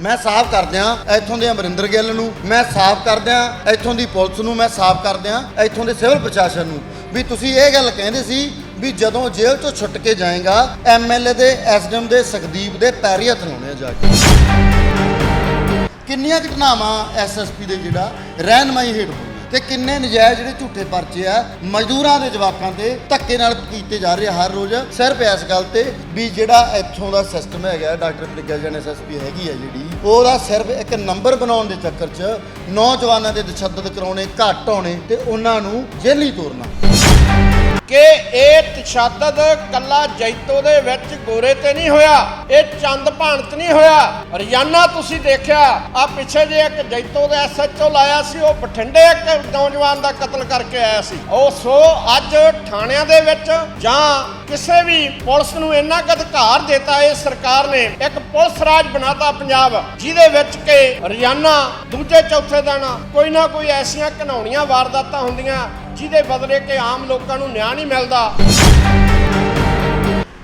ਮੈਂ ਸਾਫ਼ ਕਰਦਿਆਂ ਇੱਥੋਂ ਦੇ ਅਮਰਿੰਦਰ ਗਿੱਲ ਨੂੰ, ਮੈਂ ਸਾਫ਼ ਕਰਦਿਆਂ ਇੱਥੋਂ ਦੀ ਪੁਲਿਸ ਨੂੰ, ਮੈਂ ਸਾਫ਼ ਕਰਦਿਆਂ ਇੱਥੋਂ ਦੇ ਸਿਵਲ ਪ੍ਰਸ਼ਾਸਨ ਨੂੰ ਵੀ ਤੁਸੀਂ ਇਹ ਗੱਲ ਕਹਿੰਦੇ ਸੀ ਵੀ ਜਦੋਂ ਜੇਲ੍ਹ ਤੋਂ ਛੁੱਟ ਕੇ ਜਾਏਗਾ ਐਮਐਲਏ ਦੇ ਐਸਡੀਐਮ ਦੇ, ਸੁਖਦੀਪ ਦੇ ਪੈਰੀ ਹੱਥ ਲਾਉਣੇ ਜਾ ਕੇ। ਕਿੰਨੀਆਂ ਘਟਨਾਵਾਂ ਐਸਐਸਪੀ ਦੇ ਜਿਹੜਾ ਰਹਿਨਮਾਈ ਹੇਠ ਹੋਈਆਂ? ਤੇ ਕਿੰਨੇ ਨਜਾਇਜ਼ ਜਿਹੜੇ ਝੂਠੇ ਪਰਚੇ ਆ, ਮਜ਼ਦੂਰਾਂ ਦੇ ਜਵਾਕਾਂ ਤੇ ਧੱਕੇ ਨਾਲ ਕੀਤੇ ਜਾ ਰਹੇ ਆ ਹਰ ਰੋਜ਼। ਸਿਰਫ ਇਸ ਗੱਲ ਤੇ ਵੀ ਜਿਹੜਾ ਇੱਥੋਂ ਦਾ ਸਿਸਟਮ ਹੈਗਾ ਡਾਕਟਰ ਪ੍ਰਿਗਿਆ ਜਨ ਐਸਐਸਪੀ ਹੈਗੀ ਆ ਜਿਹੜੀ, ਉਹਦਾ ਸਿਰਫ ਇੱਕ ਨੰਬਰ ਬਣਾਉਣ ਦੇ ਚੱਕਰ 'ਚ ਨੌਜਵਾਨਾਂ ਦੇ ਤਸ਼ੱਦਦ ਕਰਾਉਣੇ ਘੱਟ ਆਉਣੇ ਤੇ ਉਹਨਾਂ ਨੂੰ ਜੇਲ੍ਹ ਹੀ ਤੋਰਨਾ। ਕਿ ਇਹ ਤਸ਼ੱਦਦ ਕੱਲਾ ਜੈਤੋ ਦੇ ਵਿੱਚ ਗੋਰੇ ਤੇ ਨਹੀਂ ਹੋਇਆ, ਇਹ ਚੰਦ ਭਾਣਤ ਨਹੀਂ ਹੋਇਆ। ਰੋਜ਼ਾਨਾ ਤੁਸੀਂ ਦੇਖਿਆ ਆ ਪਿੱਛੇ ਜੇ ਇੱਕ ਜੈਤੋ ਦਾ ਐਸਐਚਓ ਲਾਇਆ ਸੀ, ਉਹ ਬਠਿੰਡੇ ਇੱਕ ਨੌਜਵਾਨ ਦਾ ਕਤਲ ਕਰਕੇ ਆਇਆ ਸੀ। ਉਹ ਸੋ ਅੱਜ ਥਾਣਿਆਂ ਦੇ ਵਿੱਚ ਜਾਂ ਕਿਸੇ ਵੀ ਪੁਲਿਸ ਨੂੰ ਇੰਨਾ ਕੁ ਅਧਿਕਾਰ ਦਿੱਤਾ ਇਹ ਸਰਕਾਰ ਨੇ, ਇੱਕ ਪੁਲਿਸ ਰਾਜ ਬਣਾਤਾ ਪੰਜਾਬ, ਜਿਹਦੇ ਵਿੱਚ ਕਿ ਰੋਜ਼ਾਨਾ ਦੂਜੇ ਚੌਥੇ ਦਿਨ ਕੋਈ ਨਾ ਕੋਈ ਐਸੀਆਂ ਘਿਨਾਉਣੀਆਂ ਵਾਰਦਾਤਾਂ ਹੁੰਦੀਆਂ ਜਿਹਦੇ ਬਦਲੇ ਕਿ ਆਮ ਲੋਕਾਂ ਨੂੰ ਨਿਆਂ ਨਹੀਂ ਮਿਲਦਾ।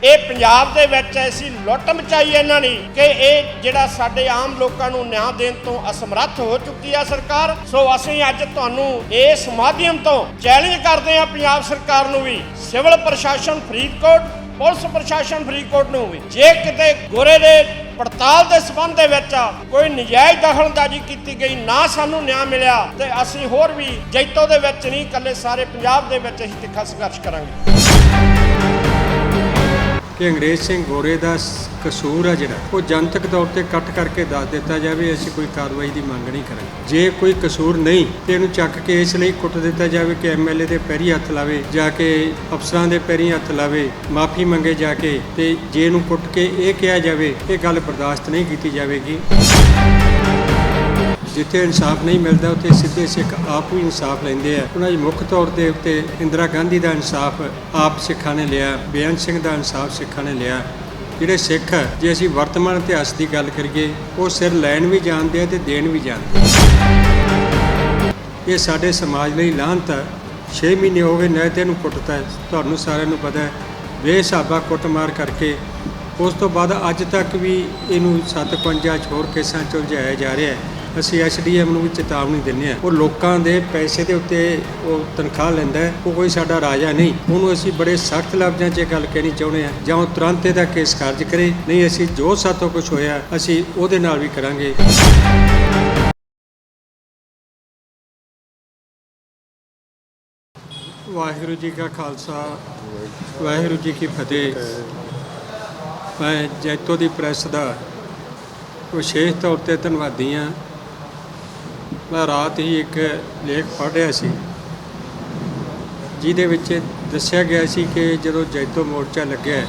ਇਹ ਪੰਜਾਬ ਦੇ ਵਿੱਚ ਐਸੀ ਲੁੱਟ ਮਚਾਈ ਇਹਨਾਂ ਨੇ ਕਿ ਇਹ ਜਿਹੜਾ ਸਾਡੇ ਆਮ ਲੋਕਾਂ ਨੂੰ ਨਿਆਂ ਦੇਣ ਤੋਂ ਅਸਮਰੱਥ ਹੋ ਚੁੱਕੀ ਆ ਸਰਕਾਰ, ਸੋ ਅਸੀਂ ਅੱਜ ਤੁਹਾਨੂੰ ਇਸ ਮਾਧਿਅਮ ਤੋਂ ਚੈਲੰਜ ਕਰਦੇ ਹਾਂ ਪੰਜਾਬ ਸਰਕਾਰ ਨੂੰ ਵੀ। ਸਿਵਲ ਪ੍ਰਸ਼ਾਸਨ ਫਰੀਦਕੋਟ ਪੁਲਿਸ ਪ੍ਰਸ਼ਾਸਨ ਫਰੀਦਕੋਟ ਨੂੰ ਵੀ। ਜੇ ਕਿਤੇ ਗੋਰੇ ਦੇ ਪੜਤਾਲ ਦੇ ਸਬੰਧ ਦੇ ਵਿੱਚ ਕੋਈ ਨਜਾਇਜ਼ ਦਖਲਅੰਦਾਜ਼ੀ ਕੀਤੀ ਗਈ, ਨਾ ਸਾਨੂੰ ਨਿਆਂ ਮਿਲਿਆ, ਤੇ ਅਸੀਂ ਹੋਰ ਵੀ ਜੈਤੋ ਦੇ ਵਿੱਚ ਨਹੀਂ, ਇਕੱਲੇ ਸਾਰੇ ਪੰਜਾਬ ਦੇ ਵਿੱਚ ਅਸੀਂ ਤਿੱਖਾ ਸੰਘਰਸ਼ ਕਰਾਂਗੇ। ਕਿ ਅੰਗਰੇਜ਼ ਸਿੰਘ ਗੋਰੇ ਦਾ ਕਸੂਰ ਆ ਜਿਹੜਾ, ਉਹ ਜਨਤਕ ਤੌਰ ਤੇ ਕੱਟ ਕਰਕੇ ਦੱਸ ਦਿੱਤਾ ਜਾਵੇ, ਅਸੀਂ ਕੋਈ ਕਾਰਵਾਈ ਦੀ ਮੰਗ ਨਹੀਂ ਕਰਾਂਗੇ। ਜੇ ਕੋਈ ਕਸੂਰ ਨਹੀਂ, ਤੇ ਇਹਨੂੰ ਚੱਕ ਕੇ ਇਸ ਲਈ ਕੁੱਟ ਦਿੱਤਾ ਜਾਵੇ ਕਿ ਐਮਐਲਏ ਦੇ ਪੈਰੀ ਹੱਥ ਲਾਵੇ, ਜਾ ਕੇ ਅਫਸਰਾਂ ਦੇ ਪੈਰੀ ਹੱਥ ਲਾਵੇ, ਮਾਫੀ ਮੰਗੇ ਜਾ ਕੇ, ਤੇ ਜੇ ਇਹਨੂੰ ਕੁੱਟ ਕੇ ਇਹ ਕਿਹਾ ਜਾਵੇ, ਇਹ ਗੱਲ ਬਰਦਾਸ਼ਤ ਨਹੀਂ ਕੀਤੀ ਜਾਵੇਗੀ। ਜਿੱਥੇ ਇਨਸਾਫ ਨਹੀਂ ਮਿਲਦਾ ਉੱਥੇ ਸਿੱਧੇ ਸਿੱਖ ਆਪ ਵੀ ਇਨਸਾਫ ਲੈਂਦੇ ਆ। ਉਹਨਾਂ ਦੀ ਮੁੱਖ ਤੌਰ ਦੇ ਉੱਤੇ ਇੰਦਰਾ ਗਾਂਧੀ ਦਾ ਇਨਸਾਫ ਆਪ ਸਿੱਖਾਂ ਨੇ ਲਿਆ ਬੇਅੰਤ ਸਿੰਘ ਦਾ ਇਨਸਾਫ ਸਿੱਖਾਂ ਨੇ ਲਿਆ। ਜਿਹੜੇ ਸਿੱਖ ਆ, ਜੇ ਅਸੀਂ ਵਰਤਮਾਨ ਇਤਿਹਾਸ ਦੀ ਗੱਲ ਕਰੀਏ ਉਹ ਸਿਰ ਲੈਣ ਵੀ ਜਾਣਦੇ ਆ ਤੇ ਦੇਣ ਵੀ ਜਾਣਦੇ ਆ। ਇਹ ਸਾਡੇ ਸਮਾਜ ਲਈ ਲਾਹਨਤ ਹੈ 6 ਮਹੀਨੇ ਹੋ ਗਏ ਨਹਿ ਤੇ ਇਹਨੂੰ ਕੁੱਟਤਾ ਤੁਹਾਨੂੰ ਸਾਰਿਆਂ ਨੂੰ ਪਤਾ ਹੈ ਬੇਹਿਸਾਬਾ ਕੁੱਟਮਾਰ ਕਰਕੇ ਉਸ ਤੋਂ ਬਾਅਦ ਅੱਜ ਤੱਕ ਵੀ ਇਹਨੂੰ 57 ਚ ਹੋਰ ਕੇਸਾਂ ਚ ਉਲਝਾਇਆ ਜਾ ਰਿਹਾ ਹੈ। ਅਸੀਂ ਐਸਡੀਐਮ ਨੂੰ ਵੀ ਚੇਤਾਵਨੀ ਦਿੰਦੇ ਹਾਂ। ਉਹ ਲੋਕਾਂ ਦੇ ਪੈਸੇ ਦੇ ਉੱਤੇ ਉਹ ਤਨਖਾਹ ਲੈਂਦਾ ਹੈ। ਉਹ ਕੋਈ ਸਾਡਾ ਰਾਜਾ ਨਹੀਂ। ਉਹਨੂੰ ਅਸੀਂ ਬੜੇ ਸਖਤ ਲਫ਼ਜ਼ਾਂ 'ਚ ਇਹ ਗੱਲ ਕਹਿਣੀ ਚਾਹੁੰਦੇ ਹਾਂ। ਜਾਂ ਉਹ ਤੁਰੰਤ ਇਹਦਾ ਕੇਸ ਖਾਰਜ ਕਰੇ। ਨਹੀਂ, ਅਸੀਂ ਜੋ ਸਾਤੋਂ ਕੁਝ ਹੋਇਆ, ਅਸੀਂ ਉਹਦੇ ਨਾਲ ਵੀ ਕਰਾਂਗੇ। ਵਾਹਿਗੁਰੂ ਜੀ ਕਾ ਖਾਲਸਾ। ਵਾਹਿਗੁਰੂ ਜੀ ਕੀ ਫਤਿਹ। ਮੈਂ ਜੈਤੋ ਦੀ ਪ੍ਰੈਸ ਦਾ ਵਿਸ਼ੇਸ਼ ਤੌਰ ਤੇ ਧੰਨਵਾਦੀ ਹਾਂ। ਮੈਂ ਰਾਤ ਹੀ ਇੱਕ ਲੇਖ ਪੜ੍ਹ ਰਿਹਾ ਸੀ, ਜਿਹਦੇ ਵਿੱਚ ਦੱਸਿਆ ਗਿਆ ਸੀ ਕਿ ਜਦੋਂ ਜੈਤੋ ਮੋਰਚਾ ਲੱਗਿਆ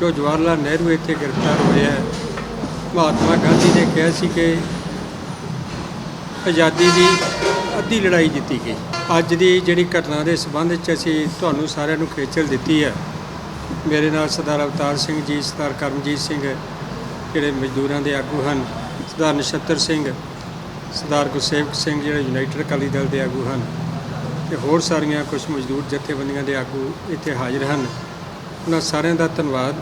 ਜੋ ਜਵਾਹਰ ਲਾਲ ਨਹਿਰੂ ਇੱਥੇ ਗ੍ਰਿਫਤਾਰ ਹੋਇਆ ਮਹਾਤਮਾ ਗਾਂਧੀ ਨੇ ਕਿਹਾ ਸੀ ਕਿ ਆਜ਼ਾਦੀ ਦੀ ਅੱਧੀ ਲੜਾਈ ਜਿੱਤੀ ਗਈ। ਅੱਜ ਦੀ ਜਿਹੜੀ ਘਟਨਾ ਦੇ ਸੰਬੰਧ ਵਿੱਚ ਅਸੀਂ ਤੁਹਾਨੂੰ ਸਾਰਿਆਂ ਨੂੰ ਖੇਚਲ ਦਿੱਤੀ ਹੈ। ਮੇਰੇ ਨਾਲ ਸਰਦਾਰ ਅਵਤਾਰ ਸਿੰਘ ਜੀ, ਸਰਦਾਰ ਕਰਮਜੀਤ ਸਿੰਘ, ਜਿਹੜੇ ਮਜ਼ਦੂਰਾਂ ਦੇ ਆਗੂ ਹਨ, ਸਰਦਾਰ ਨਛੱਤਰ ਸਿੰਘ ਸਰਦਾਰ ਗੁਰਸੇਵਕ ਸਿੰਘ ਜਿਹੜੇ ਯੂਨਾਈਟਿਡ ਅਕਾਲੀ ਦਲ ਦੇ ਆਗੂ ਹਨ ਤੇ ਹੋਰ ਸਾਰੀਆਂ ਕੁਝ ਮਜ਼ਦੂਰ ਜਥੇਬੰਦੀਆਂ ਦੇ ਆਗੂ ਇੱਥੇ ਹਾਜ਼ਰ ਹਨ। ਉਹਨਾਂ ਸਾਰਿਆਂ ਦਾ ਧੰਨਵਾਦ।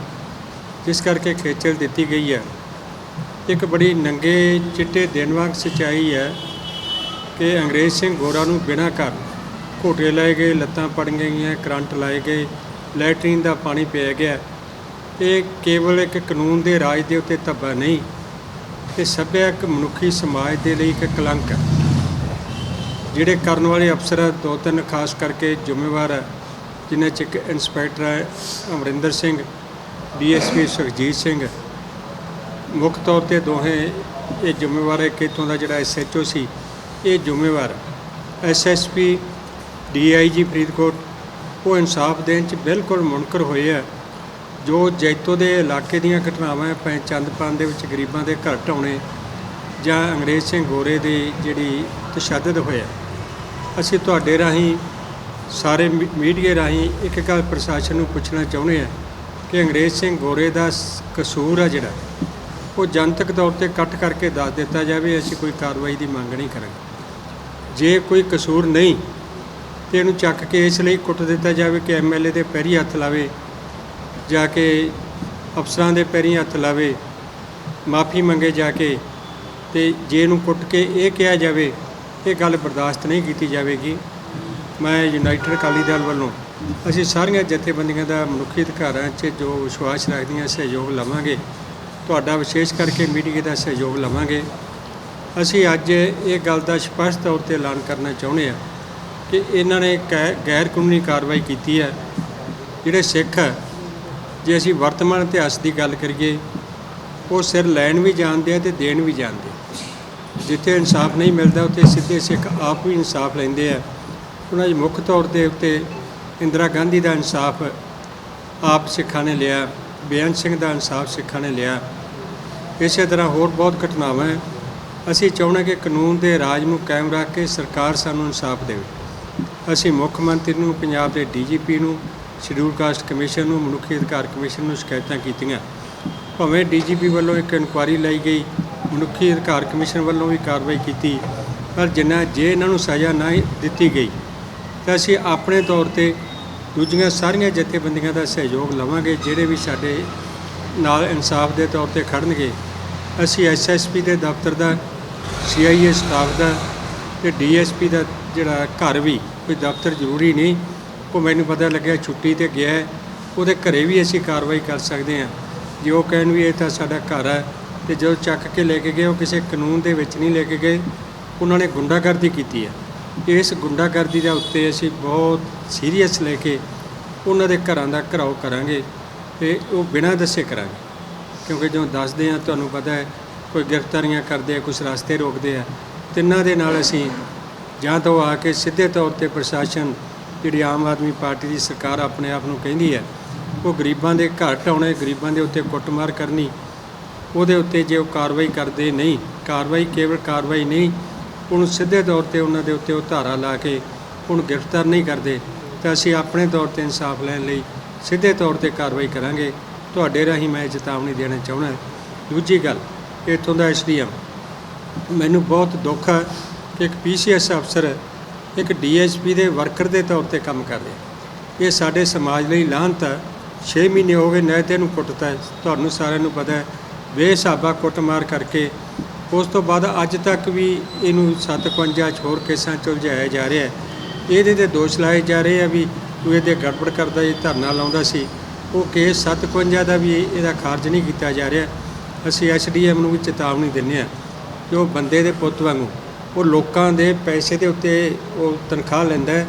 ਜਿਸ ਕਰਕੇ ਖੇਚਲ ਦਿੱਤੀ ਗਈ ਹੈ। ਇੱਕ ਬੜੀ ਨੰਗੇ ਚਿੱਟੇ ਦਿਨ ਵਾਂਗ ਸਚਾਈ ਹੈ ਕਿ ਅੰਗਰੇਜ਼ ਸਿੰਘ ਗੋਰਾ ਨੂੰ ਬਿਨਾਂ ਘਰ ਘੋਟੇ ਲਾਏ ਗਏ, ਲੱਤਾਂ ਪੜ ਗਈਆਂ, ਕਰੰਟ ਲਾਏ ਗਏ, ਲੈਟਰੀਨ ਦਾ ਪਾਣੀ ਪਿਆ ਗਿਆ। ਇਹ ਕੇਵਲ ਇੱਕ ਕਾਨੂੰਨ ਦੇ ਰਾਜ ਦੇ ਉੱਤੇ ਧੱਬਾ ਨਹੀਂ ਇਹ ਸੱਭਿਆਕ ਮਨੁੱਖੀ ਸਮਾਜ ਦੇ ਲਈ ਇੱਕ ਕਲੰਕ ਹੈ ਜਿਹੜੇ ਕਰਨ ਵਾਲੇ ਅਫਸਰ ਆ, ਦੋ ਤਿੰਨ ਖਾਸ ਕਰਕੇ ਜ਼ਿੰਮੇਵਾਰ ਹੈ ਜਿਨ੍ਹਾਂ 'ਚ ਇੱਕ ਇੰਸਪੈਕਟਰ ਹੈ ਅਮਰਿੰਦਰ ਸਿੰਘ ਡੀਐਸਪੀ ਸੁਖਜੀਤ ਸਿੰਘ ਮੁੱਖ ਤੌਰ ਤੇ ਦੋਹੇ ਇਹ ਜ਼ਿੰਮੇਵਾਰ ਹੈ ਕਿ ਇੱਥੋਂ ਦਾ ਜਿਹੜਾ ਐਸਐਚਓ ਸੀ ਇਹ ਜ਼ਿੰਮੇਵਾਰ ਐਸਐਸਪੀ ਡੀਆਈਜੀ ਫਰੀਦਕੋਟ ਉਹ ਇਨਸਾਫ ਦੇਣ 'ਚ ਬਿਲਕੁਲ ਮੁਨਕਰ ਹੋਏ ਆ ਜੋ ਜੈਤੋ ਦੇ ਇਲਾਕੇ ਦੀਆਂ ਘਟਨਾਵਾਂ ਹੈ, ਭਾਵੇਂ ਚੰਦਪਾਨ ਦੇ ਵਿੱਚ ਗਰੀਬਾਂ ਦੇ ਘਰ ਢਾਉਣੇ ਜਾਂ ਅੰਗਰੇਜ਼ ਸਿੰਘ ਗੋਰੇ ਦੀ ਜਿਹੜੀ ਤਸ਼ੱਦਦ ਹੋਇਆ ਅਸੀਂ ਤੁਹਾਡੇ ਰਾਹੀਂ ਸਾਰੇ ਮੀ- ਮੀਡੀਆ ਰਾਹੀਂ ਇੱਕ ਗੱਲ ਪ੍ਰਸ਼ਾਸਨ ਨੂੰ ਪੁੱਛਣਾ ਚਾਹੁੰਦੇ ਹਾਂ ਕਿ ਅੰਗਰੇਜ਼ ਸਿੰਘ ਗੋਰੇ ਦਾ ਕਸੂਰ ਆ ਜਿਹੜਾ ਉਹ ਜਨਤਕ ਤੌਰ ਤੇ ਕੱਟ ਕਰਕੇ ਦੱਸ ਦਿੱਤਾ ਜਾਵੇ ਅਸੀਂ ਕੋਈ ਕਾਰਵਾਈ ਦੀ ਮੰਗ ਨਹੀਂ ਕਰਾਂਗੇ। ਜੇ ਕੋਈ ਕਸੂਰ ਨਹੀਂ ਤੇ ਇਹਨੂੰ ਚੱਕ ਕੇ ਇਸ ਲਈ ਕੁੱਟ ਦਿੱਤਾ ਜਾਵੇ ਕਿ ਐਮਐਲਏ ਦੇ ਪੈਰੀ ਹੱਥ ਲਾਵੇ ਜਾ ਕੇ ਅਫਸਰਾਂ ਦੇ ਪੈਰੀ ਹੱਥ ਲਾਵੇ, ਮਾਫੀ ਮੰਗੇ ਜਾ ਕੇ ਤੇ ਜੇ ਨੂੰ ਕੁੱਟ ਕੇ ਇਹ ਕਿਹਾ ਜਾਵੇ, ਇਹ ਗੱਲ ਬਰਦਾਸ਼ਤ ਨਹੀਂ ਕੀਤੀ ਜਾਵੇਗੀ। ਮੈਂ ਯੂਨਾਈਟਿਡ ਅਕਾਲੀ ਦਲ ਵੱਲੋਂ ਅਸੀਂ ਸਾਰੀਆਂ ਜਥੇਬੰਦੀਆਂ ਦਾ ਮਨੁੱਖੀ ਅਧਿਕਾਰਾਂ 'ਚ ਜੋ ਵਿਸ਼ਵਾਸ ਰੱਖਦੀਆਂ ਸਹਿਯੋਗ ਲਵਾਂਗੇ, ਤੁਹਾਡਾ ਵਿਸ਼ੇਸ਼ ਕਰਕੇ ਮੀਡੀਆ ਦਾ ਸਹਿਯੋਗ ਲਵਾਂਗੇ। ਅਸੀਂ ਅੱਜ ਇਹ ਗੱਲ ਦਾ ਸਪਸ਼ਟ ਤੌਰ ਤੇ ਐਲਾਨ ਕਰਨਾ ਚਾਹੁੰਦੇ ਹਾਂ ਕਿ ਇਹਨਾਂ ਨੇ ਗੈ- ਗੈਰ ਕਾਨੂੰਨੀ ਕਾਰਵਾਈ ਕੀਤੀ ਹੈ। ਜਿਹੜੇ ਸਿੱਖ ਹੈ ਜੇ ਅਸੀਂ ਵਰਤਮਾਨ ਇਤਿਹਾਸ ਦੀ ਗੱਲ ਕਰੀਏ, ਉਹ ਸਿਰ ਲੈਣ ਵੀ ਜਾਣਦੇ ਆ ਤੇ ਦੇਣ ਵੀ ਜਾਣਦੇ ਜਿੱਥੇ ਇਨਸਾਫ ਨਹੀਂ ਮਿਲਦਾ, ਉੱਥੇ ਸਿੱਧੇ ਸਿੱਖ ਆਪ ਵੀ ਇਨਸਾਫ ਲੈਂਦੇ ਆ। ਉਹਨਾਂ 'ਚ ਮੁੱਖ ਤੌਰ ਦੇ ਉੱਤੇ ਇੰਦਰਾ ਗਾਂਧੀ ਦਾ ਇਨਸਾਫ ਆਪ ਸਿੱਖਾਂ ਨੇ ਲਿਆ, ਬੇਅੰਤ ਸਿੰਘ ਦਾ ਇਨਸਾਫ ਸਿੱਖਾਂ ਨੇ ਲਿਆ। ਇਸੇ ਤਰ੍ਹਾਂ ਹੋਰ ਬਹੁਤ ਘਟਨਾਵਾਂ ਹੈ। ਅਸੀਂ ਚਾਹੁੰਦੇ ਕਿ ਕਾਨੂੰਨ ਦੇ ਰਾਜ ਨੂੰ ਕਾਇਮ ਰੱਖ ਕੇ ਸਰਕਾਰ ਸਾਨੂੰ ਇਨਸਾਫ ਦੇਵੇ। ਅਸੀਂ ਮੁੱਖ ਮੰਤਰੀ ਨੂੰ, ਪੰਜਾਬ ਦੇ ਡੀਜੀਪੀ ਨੂੰ ਸ਼ਡਿਊਲ ਕਾਸਟ ਕਮਿਸ਼ਨ ਨੂੰ, ਮਨੁੱਖੀ ਅਧਿਕਾਰ ਕਮਿਸ਼ਨ ਨੂੰ ਸ਼ਿਕਾਇਤਾਂ ਕੀਤੀਆਂ। ਭਾਵੇਂ ਡੀਜੀਪੀ ਵੱਲੋਂ ਇੱਕ ਇਨਕੁਆਇਰੀ ਲਈ ਗਈ, ਮਨੁੱਖੀ ਅਧਿਕਾਰ ਕਮਿਸ਼ਨ ਵੱਲੋਂ ਵੀ ਕਾਰਵਾਈ ਕੀਤੀ, ਪਰ ਜਿੰਨਾ ਜੇ ਇਹਨਾਂ ਨੂੰ ਸਜ਼ਾ ਨਾ ਦਿੱਤੀ ਗਈ, ਤਾਂ ਅਸੀਂ ਆਪਣੇ ਤੌਰ ਤੇ ਦੂਜੀਆਂ ਸਾਰੀਆਂ ਜਥੇਬੰਦੀਆਂ ਦਾ ਸਹਿਯੋਗ ਲਵਾਂਗੇ, ਜਿਹੜੇ ਵੀ ਸਾਡੇ ਨਾਲ ਇਨਸਾਫ ਦੇ ਤੌਰ ਤੇ ਖੜਨਗੇ। ਅਸੀਂ ਐਸਐਸਪੀ ਦੇ ਦਫ਼ਤਰ ਦਾ ਸੀਆਈਏ ਸਟਾਫ ਦਾ ਤੇ ਡੀਐਸਪੀ ਦਾ ਜਿਹੜਾ ਘਰ ਵੀ, ਕੋਈ ਦਫ਼ਤਰ ਜ਼ਰੂਰੀ ਨਹੀਂ ਉਹ ਮੈਨੂੰ ਪਤਾ ਲੱਗਿਆ ਛੁੱਟੀ ਤੇ ਗਿਆ ਹੈ, ਉਹਦੇ ਘਰੇ ਵੀ ਅਸੀਂ ਕਾਰਵਾਈ ਕਰ ਸਕਦੇ ਹਾਂ। ਜੇ ਉਹ ਕਹਿਣ ਵੀ ਇਹ ਤਾਂ ਸਾਡਾ ਘਰ ਹੈ ਤੇ ਜਦੋਂ ਚੱਕ ਕੇ ਲੈ ਕੇ ਗਏ ਉਹ ਕਿਸੇ ਕਾਨੂੰਨ ਦੇ ਵਿੱਚ ਨਹੀਂ ਲੈ ਕੇ ਗਏ ਉਹਨਾਂ ਨੇ ਗੁੰਡਾਗਰਦੀ ਕੀਤੀ ਹੈ। ਇਸ ਗੁੰਡਾਗਰਦੀ ਦੇ ਉੱਤੇ ਅਸੀਂ ਬਹੁਤ ਸੀਰੀਅਸ ਲੈ ਕੇ ਉਹਨਾਂ ਦੇ ਘਰਾਂ ਦਾ ਘਰਾਓ ਕਰਾਂਗੇ ਤੇ ਉਹ ਬਿਨਾਂ ਦੱਸੇ ਕਰਾਂਗੇ। ਕਿਉਂਕਿ ਜਦੋਂ ਦੱਸਦੇ ਆ ਤੁਹਾਨੂੰ ਪਤਾ ਹੈ ਕੋਈ ਗ੍ਰਿਫਤਾਰੀਆਂ ਕਰਦੇ ਆ ਕੁਝ ਰਸਤੇ ਰੋਕਦੇ ਆ ਤਿੰਨਾਂ ਦੇ ਨਾਲ ਅਸੀਂ ਜਾਂ ਤਾਂ ਆ ਕੇ ਸਿੱਧੇ ਤੌਰ ਤੇ ਪ੍ਰਸ਼ਾਸਨ ਜਿਹੜੀ ਆਮ ਆਦਮੀ ਪਾਰਟੀ ਦੀ ਸਰਕਾਰ ਆਪਣੇ ਆਪ ਨੂੰ ਕਹਿੰਦੀ ਹੈ, ਉਹ ਗਰੀਬਾਂ ਦੇ ਘਰ ਢਾਉਣੇ ਗਰੀਬਾਂ ਦੇ ਉੱਤੇ ਕੁੱਟਮਾਰ ਕਰਨੀ, ਉਹਦੇ ਉੱਤੇ ਜੇ ਉਹ ਕਾਰਵਾਈ ਕਰਦੇ ਨਹੀਂ, ਕਾਰਵਾਈ ਕੇਵਲ ਕਾਰਵਾਈ ਨਹੀਂ, ਉਹਨੂੰ ਸਿੱਧੇ ਤੌਰ ਤੇ ਉਹਨਾਂ ਦੇ ਉੱਤੇ ਉਹ ਧਾਰਾ ਲਾ ਕੇ ਉਹਨੂੰ ਗ੍ਰਿਫਤਾਰ ਨਹੀਂ ਕਰਦੇ, ਤਾਂ ਅਸੀਂ ਆਪਣੇ ਤੌਰ ਤੇ ਇਨਸਾਫ ਲੈਣ ਲਈ ਸਿੱਧੇ ਤੌਰ ਤੇ ਕਾਰਵਾਈ ਕਰਾਂਗੇ। ਤੁਹਾਡੇ ਰਾਹੀਂ ਮੈਂ ਚੇਤਾਵਨੀ ਦੇਣਾ ਚਾਹੁੰਦਾ ਦੂਜੀ ਗੱਲ, ਇੱਥੋਂ ਦਾ ਐਸਡੀਐਮ। ਮੈਨੂੰ ਬਹੁਤ ਦੁੱਖ ਹੈ ਕਿ ਇੱਕ ਪੀਸੀਐਸ ਅਫਸਰ ਇੱਕ ਡੀਐਸਪੀ ਦੇ ਵਰਕਰ ਦੇ ਤੌਰ ਤੇ ਕੰਮ ਕਰ ਰਿਹਾ। ਇਹ ਸਾਡੇ ਸਮਾਜ ਲਈ ਲਾਹਨਤ ਹੈ। 6 ਮਹੀਨੇ ਹੋ ਗਏ ਨਹਿ ਤੇ ਇਹਨੂੰ ਕੁੱਟਤਾ ਤੁਹਾਨੂੰ ਸਾਰਿਆਂ ਨੂੰ ਪਤਾ ਹੈ, ਬੇਹਿਸਾਬਾ ਕੁੱਟਮਾਰ ਕਰਕੇ ਉਸ ਤੋਂ ਬਾਅਦ ਅੱਜ ਤੱਕ ਵੀ ਇਹਨੂੰ 57 ਚ ਹੋਰ ਕੇਸਾਂ ਚ ਉਲਝਾਇਆ ਜਾ ਰਿਹਾ ਹੈ। ਇਹਦੇ ਤੇ ਦੋਸ਼ ਲਾਏ ਜਾ ਰਹੇ ਆ ਵੀ ਤੂੰ ਇਹਦੇ ਗੜਬੜ ਕਰਦਾ ਇਹ ਧਰਨਾ ਲਾਉਂਦਾ ਸੀ। ਉਹ ਕੇਸ 57 ਦਾ ਵੀ ਇਹਦਾ ਖਾਰਜ ਨਹੀਂ ਕੀਤਾ ਜਾ ਰਿਹਾ। ਅਸੀਂ ਐਸਡੀਐਮ ਨੂੰ ਵੀ ਚੇਤਾਵਨੀ ਦਿੰਦੇ ਆ ਕਿ ਉਹ ਬੰਦੇ ਦੇ ਪੁੱਤ ਵਾਂਗੂ ਉਹ ਲੋਕਾਂ ਦੇ ਪੈਸੇ ਦੇ ਉੱਤੇ ਉਹ ਤਨਖਾਹ ਲੈਂਦਾ ਹੈ,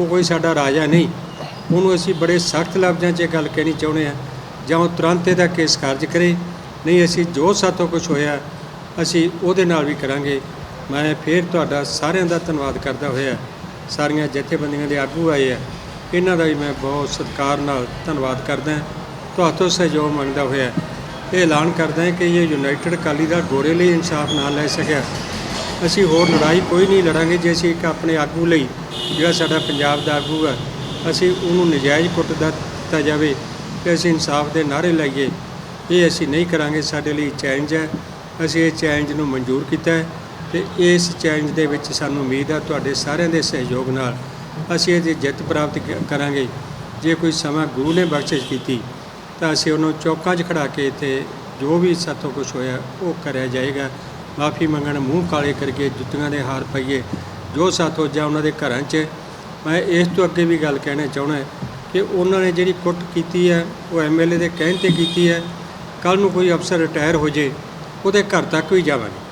ਉਹ ਕੋਈ ਸਾਡਾ ਰਾਜਾ ਨਹੀਂ। ਉਹਨੂੰ ਅਸੀਂ ਬੜੇ ਸਖਤ ਲਫ਼ਜ਼ਾਂ 'ਚ ਇਹ ਗੱਲ ਕਹਿਣੀ ਚਾਹੁੰਦੇ ਆ ਜਾਂ ਉਹ ਤੁਰੰਤ ਇਹਦਾ ਕੇਸ ਖਾਰਜ ਕਰੇ, ਨਹੀਂ ਅਸੀਂ ਜੋ ਸਾਥੋਂ ਕੁਝ ਹੋਇਆ, ਅਸੀਂ ਉਹਦੇ ਨਾਲ ਵੀ ਕਰਾਂਗੇ। ਮੈਂ ਫੇਰ ਤੁਹਾਡਾ ਸਾਰਿਆਂ ਦਾ ਧੰਨਵਾਦ ਕਰਦਾ ਹੋਇਆ, ਸਾਰੀਆਂ ਜਥੇਬੰਦੀਆਂ ਦੇ ਆਗੂ ਆਏ ਆ। ਇਹਨਾਂ ਦਾ ਵੀ ਮੈਂ ਬਹੁਤ ਸਤਿਕਾਰ ਨਾਲ ਧੰਨਵਾਦ ਕਰਦਾ ਤੁਹਾਤੋਂ ਸਹਿਯੋਗ ਮੰਗਦਾ ਹੋਇਆ, ਇਹ ਐਲਾਨ ਕਰਦਾ ਕਿ ਇਹ ਯੂਨਾਈਟਿਡ ਅਕਾਲੀ ਦਲ ਗੋਰੇ ਲਈ ਇਨਸਾਫ ਨਾ ਲੈ ਸਕਿਆ। ਅਸੀਂ ਹੋਰ ਲੜਾਈ ਕੋਈ ਨਹੀਂ ਲੜਾਂਗੇ ਜੇ ਅਸੀਂ ਇੱਕ ਆਪਣੇ ਆਗੂ ਲਈ ਜਿਹੜਾ ਸਾਡਾ ਪੰਜਾਬ ਦਾ ਆਗੂ ਹੈ ਅਸੀਂ ਉਹਨੂੰ ਨਜਾਇਜ਼ ਕੁੱਟ ਦਿੱਤਾ ਜਾਵੇ ਤੇ ਅਸੀਂ ਇਨਸਾਫ ਦੇ ਨਾਅਰੇ ਲਾਈਏ। ਇਹ ਅਸੀਂ ਨਹੀਂ ਕਰਾਂਗੇ, ਸਾਡੇ ਲਈ ਚੈਲੰਜ ਹੈ। ਅਸੀਂ ਇਹ ਚੈਲੰਜ ਨੂੰ ਮਨਜ਼ੂਰ ਕੀਤਾ ਹੈ ਤੇ ਇਸ ਚੈਲੰਜ ਦੇ ਵਿੱਚ ਸਾਨੂੰ ਉਮੀਦ ਹੈ ਤੁਹਾਡੇ ਸਾਰਿਆਂ ਦੇ ਸਹਿਯੋਗ ਨਾਲ ਅਸੀਂ ਇਹਦੀ ਜਿੱਤ ਪ੍ਰਾਪਤ ਕਰਾਂਗੇ। ਜੇ ਕੋਈ ਸਮਾਂ ਗੁਰੂ ਨੇ ਬਖਸ਼ਿਸ਼ ਕੀਤੀ, ਤਾਂ ਅਸੀਂ ਉਹਨੂੰ ਚੌਕਾਂ 'ਚ ਖੜਾ ਕੇ ਇੱਥੇ ਜੋ ਵੀ ਸਾਥੋਂ ਕੁਝ ਹੋਇਆ ਉਹ ਕਰਿਆ ਜਾਏਗਾ। ਮਾਫੀ ਮੰਗਣ, ਮੂੰਹ ਕਾਲੇ ਕਰਕੇ ਜੁੱਤੀਆਂ ਦੇ ਹਾਰ ਪਈਏ। ਜੋ ਸਾਥੋਂ ਜਾਂ ਉਹਨਾਂ ਦੇ ਘਰਾਂ 'ਚ। ਮੈਂ ਇਸ ਤੋਂ ਅੱਗੇ ਵੀ ਗੱਲ ਕਹਿਣਾ ਚਾਹੁੰਦਾ ਕਿ ਉਹਨਾਂ ਨੇ ਜਿਹੜੀ ਕੁੱਟ ਕੀਤੀ ਹੈ, ਉਹ ਐਮਐਲਏ ਦੇ ਕਹਿਣ ਤੇ ਕੀਤੀ ਹੈ। ਕੱਲ ਨੂੰ ਕੋਈ ਅਫਸਰ ਰਿਟਾਇਰ ਹੋ ਜੇ, ਉਹਦੇ ਘਰ ਤੱਕ ਵੀ ਜਾਵਾਂਗੇ।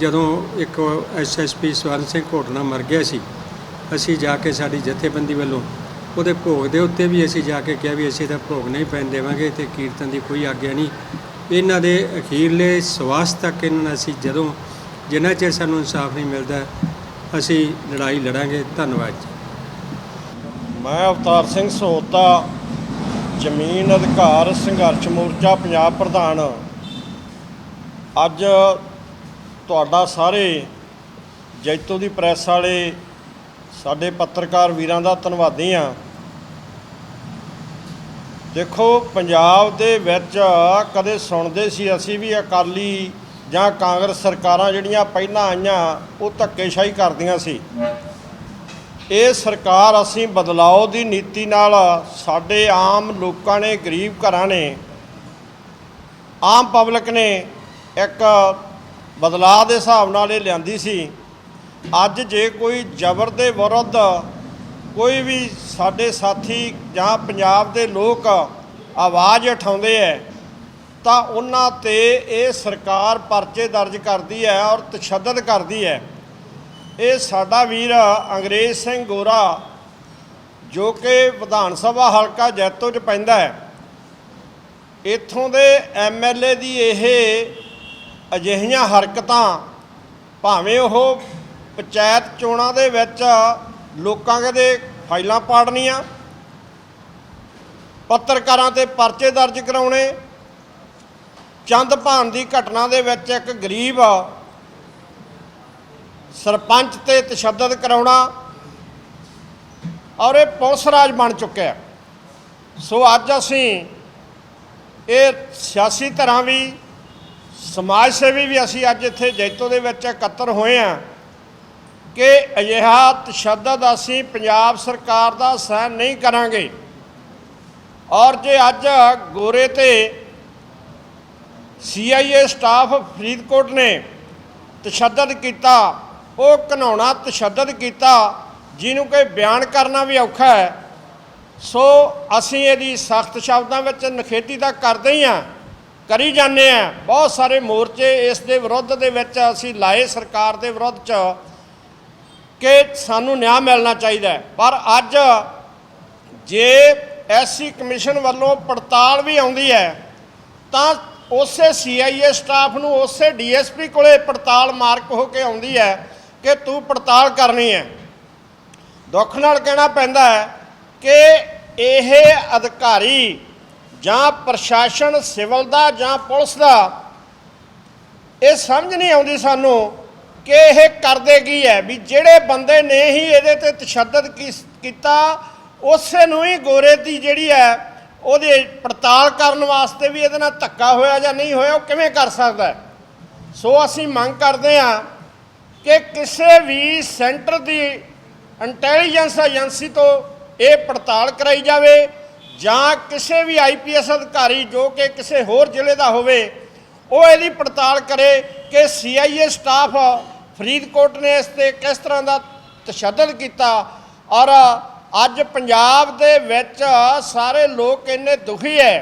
ਜਦੋਂ ਇੱਕ ਐਸਐਸਪੀ ਸਵਰਨ ਸਿੰਘ ਘੋਟਣਾ ਮਰ ਗਿਆ ਸੀ, ਅਸੀਂ ਜਾ ਕੇ ਸਾਡੀ ਜਥੇਬੰਦੀ ਵੱਲੋਂ ਉਹਦੇ ਭੋਗ ਦੇ ਉੱਤੇ ਵੀ ਅਸੀਂ ਜਾ ਕੇ ਕਿਹਾ ਵੀ ਅਸੀਂ ਤਾਂ ਭੋਗ ਨਹੀਂ ਪੈਣ ਦੇਵਾਂਗੇ ਤੇ ਕੀਰਤਨ ਦੀ ਕੋਈ ਆਗਿਆ ਨਹੀਂ। ਇਹਨਾਂ ਦੇ ਅਖੀਰਲੇ ਸਵਾਸ ਤੱਕ ਇਹਨਾਂ ਅਸੀਂ ਜਦੋਂ ਜਿੰਨਾ ਚਿਰ ਸਾਨੂੰ ਇਨਸਾਫ ਨਹੀਂ ਮਿਲਦਾ, ਅਸੀਂ ਲੜਾਈ ਲੜਾਂਗੇ। ਧੰਨਵਾਦ ਜੀ। ਮੈਂ ਅਵਤਾਰ ਸਿੰਘ ਸਹੋਤਾ ਜ਼ਮੀਨ ਅਧਿਕਾਰ ਸੰਘਰਸ਼ ਮੋਰਚਾ ਪੰਜਾਬ ਪ੍ਰਧਾਨ। ਅੱਜ ਤੁਹਾਡਾ ਸਾਰੇ ਜੈਤੋ ਦੀ ਪ੍ਰੈਸ ਵਾਲੇ, ਸਾਡੇ ਪੱਤਰਕਾਰ ਵੀਰਾਂ ਦਾ ਧੰਨਵਾਦੀ ਹਾਂ। ਦੇਖੋ, ਪੰਜਾਬ ਦੇ ਵਿੱਚ ਕਦੇ ਸੁਣਦੇ ਸੀ ਅਸੀਂ ਵੀ ਅਕਾਲੀ ਜਾਂ ਕਾਂਗਰਸ ਸਰਕਾਰਾਂ ਜਿਹੜੀਆਂ ਪਹਿਲਾਂ ਆਈਆਂ, ਉਹ ਧੱਕੇਸ਼ਾਹੀ ਕਰਦੀਆਂ ਸੀ। ਇਹ ਸਰਕਾਰ ਅਸੀਂ ਬਦਲਾਓ ਦੀ ਨੀਤੀ ਨਾਲ ਸਾਡੇ ਆਮ ਲੋਕਾਂ ਨੇ, ਗਰੀਬ ਘਰਾਂ ਨੇ, ਆਮ ਪਬਲਿਕ ਨੇ ਇੱਕ ਬਦਲਾਅ ਦੇ ਹਿਸਾਬ ਨਾਲ ਇਹ ਲਿਆਂਦੀ ਸੀ। ਅੱਜ ਜੇ ਕੋਈ ਜ਼ਬਰ ਦੇ ਵਿਰੁੱਧ ਕੋਈ ਵੀ ਸਾਡੇ ਸਾਥੀ ਜਾਂ ਪੰਜਾਬ ਦੇ ਲੋਕ ਆਵਾਜ਼ ਉਠਾਉਂਦੇ ਐ, ਤਾਂ ਉਹਨਾਂ ਤੇ ਇਹ ਸਰਕਾਰ ਪਰਚੇ ਦਰਜ ਕਰਦੀ ਹੈ ਔਰ ਤਸ਼ੱਦਦ ਕਰਦੀ ਹੈ ਇਹ ਸਾਡਾ ਵੀਰ ਅੰਗਰੇਜ਼ ਸਿੰਘ ਗੋਰਾ, ਜੋ ਕਿ ਵਿਧਾਨ ਸਭਾ ਹਲਕਾ ਜੈਤੋ 'ਚ ਪੈਂਦਾ ਹੈ ਇੱਥੋਂ ਦੇ ਐਮਐਲਏ ਦੀ ਇਹ ਅਜਿਹੀਆਂ ਹਰਕਤਾਂ, ਭਾਵੇਂ ਉਹ ਪੰਚਾਇਤ ਚੋਣਾਂ ਦੇ ਵਿੱਚ ਲੋਕਾਂ ਕਦੇ ਫਾਈਲਾਂ ਪਾੜਨੀਆਂ, ਪੱਤਰਕਾਰਾਂ ਤੇ ਪਰਚੇ ਦਰਜ ਕਰਾਉਣੇ, ਚੰਦ ਭਾਨ ਦੀ ਘਟਨਾ ਦੇ ਵਿੱਚ ਇੱਕ ਗਰੀਬ ਸਰਪੰਚ ਤੇ ਤਸ਼ੱਦਦ ਕਰਾਉਣਾ, ਔਰ ਇਹ ਪੁਲਿਸ ਰਾਜ ਬਣ ਚੁੱਕਿਆ ਸੋ ਅੱਜ ਅਸੀਂ ਇਹ ਸਿਆਸੀ ਧਰਾਂ ਵੀ, ਸਮਾਜ ਸੇਵੀ ਵੀ ਅਸੀਂ ਅੱਜ ਇੱਥੇ ਜੈਤੋ ਦੇ ਵਿੱਚ ਇਕੱਤਰ ਹੋਏ ਆ ਕਿ ਅਜਿਹਾ ਤਸ਼ੱਦਦ ਅਸੀਂ ਪੰਜਾਬ ਸਰਕਾਰ ਦਾ ਸਹਿਣ ਨਹੀਂ ਕਰਾਂਗੇ। ਔਰ ਜੇ ਅੱਜ ਗੋਰੇ ਤੇ ਸੀਆਈਏ ਸਟਾਫ ਫਰੀਦਕੋਟ ਨੇ ਤਸ਼ੱਦਦ ਕੀਤਾ, ਉਹ ਘਨਾਉਣਾ ਤਸ਼ੱਦਦ ਕੀਤਾ, ਜਿਹਨੂੰ ਕਿ ਬਿਆਨ ਕਰਨਾ ਵੀ ਔਖਾ ਹੈ, ਸੋ ਅਸੀਂ ਇਹਦੀ ਸਖਤ ਸ਼ਬਦਾਂ ਵਿੱਚ ਨਖੇਧੀ ਤਾਂ ਕਰਦੇ ਹੀ ਆ ਕਰੀ ਜਾਂਦੇ ਆ ਬਹੁਤ ਸਾਰੇ ਮੋਰਚੇ ਇਸ ਦੇ ਵਿਰੁੱਧ ਦੇ ਵਿੱਚ ਅਸੀਂ ਲਾਏ ਸਰਕਾਰ ਦੇ ਵਿਰੁੱਧ ਚ ਕਿ ਸਾਨੂੰ ਨਿਆਂ ਮਿਲਣਾ ਚਾਹੀਦਾ ਹੈ। ਪਰ ਅੱਜ ਜੇ ਐਸਸੀ ਕਮਿਸ਼ਨ ਵੱਲੋਂ ਪੜਤਾਲ ਵੀ ਆਉਂਦੀ ਹੈ, ਤਾਂ ਉਸੇ ਸੀਆਈਏ ਸਟਾਫ ਨੂੰ, ਉਸੇ ਡੀਐਸਪੀ ਕੋਲੇ ਪੜਤਾਲ ਮਾਰਕ ਹੋ ਕੇ ਆਉਂਦੀ ਹੈ ਕਿ ਤੂੰ ਪੜਤਾਲ ਕਰਨੀ ਹੈ। ਦੁੱਖ ਨਾਲ ਕਹਿਣਾ ਪੈਂਦਾ ਹੈ ਕਿ ਇਹ ਅਧਿਕਾਰੀ ਜਾਂ ਪ੍ਰਸ਼ਾਸਨ ਸਿਵਲ ਦਾ ਜਾਂ ਪੁਲਿਸ ਦਾ, ਇਹ ਸਮਝ ਨਹੀਂ ਆਉਂਦੀ ਸਾਨੂੰ ਕਿ ਇਹ ਕਰਦੇ ਕੀ ਹੈ? ਵੀ ਜਿਹੜੇ ਬੰਦੇ ਨੇ ਹੀ ਇਹਦੇ ਤੇ ਤਸ਼ੱਦਦ ਕੀਸ- ਕੀਤਾ, ਉਸੇ ਨੂੰ ਹੀ ਗੋਰੇ ਦੀ ਜਿਹੜੀ ਹੈ, ਉਹਦੇ ਪੜਤਾਲ ਕਰਨ ਵਾਸਤੇ ਵੀ ਇਹਦੇ ਨਾਲ ਧੱਕਾ ਹੋਇਆ ਜਾਂ ਨਹੀਂ ਹੋਇਆ, ਉਹ ਕਿਵੇਂ ਕਰ ਸਕਦਾ ਸੋ ਅਸੀਂ ਮੰਗ ਕਰਦੇ ਹਾਂ ਕਿ ਕਿਸੇ ਵੀ ਸੈਂਟਰ ਦੀ ਇੰਟੈਲੀਜੈਂਸ ਏਜੰਸੀ ਤੋਂ ਇਹ ਪੜਤਾਲ ਕਰਾਈ ਜਾਵੇ ਜਾਂ ਕਿਸੇ ਵੀ ਆਈਪੀਐਸ ਅਧਿਕਾਰੀ ਜੋ ਕਿ ਕਿਸੇ ਹੋਰ ਜ਼ਿਲ੍ਹੇ ਦਾ ਹੋਵੇ ਉਹ ਇਹਦੀ ਪੜਤਾਲ ਕਰੇ ਕਿ ਸੀਆਈਏ ਸਟਾਫ ਫਰੀਦਕੋਟ ਨੇ ਇਸ ਤੇ ਕਿਸ ਤਰ੍ਹਾਂ ਦਾ ਤਸ਼ੱਦਦ ਕੀਤਾ ਔਰ ਅੱਜ ਪੰਜਾਬ ਦੇ ਵਿੱਚ ਸਾਰੇ ਲੋਕ ਇੰਨੇ ਦੁਖੀ ਹੈ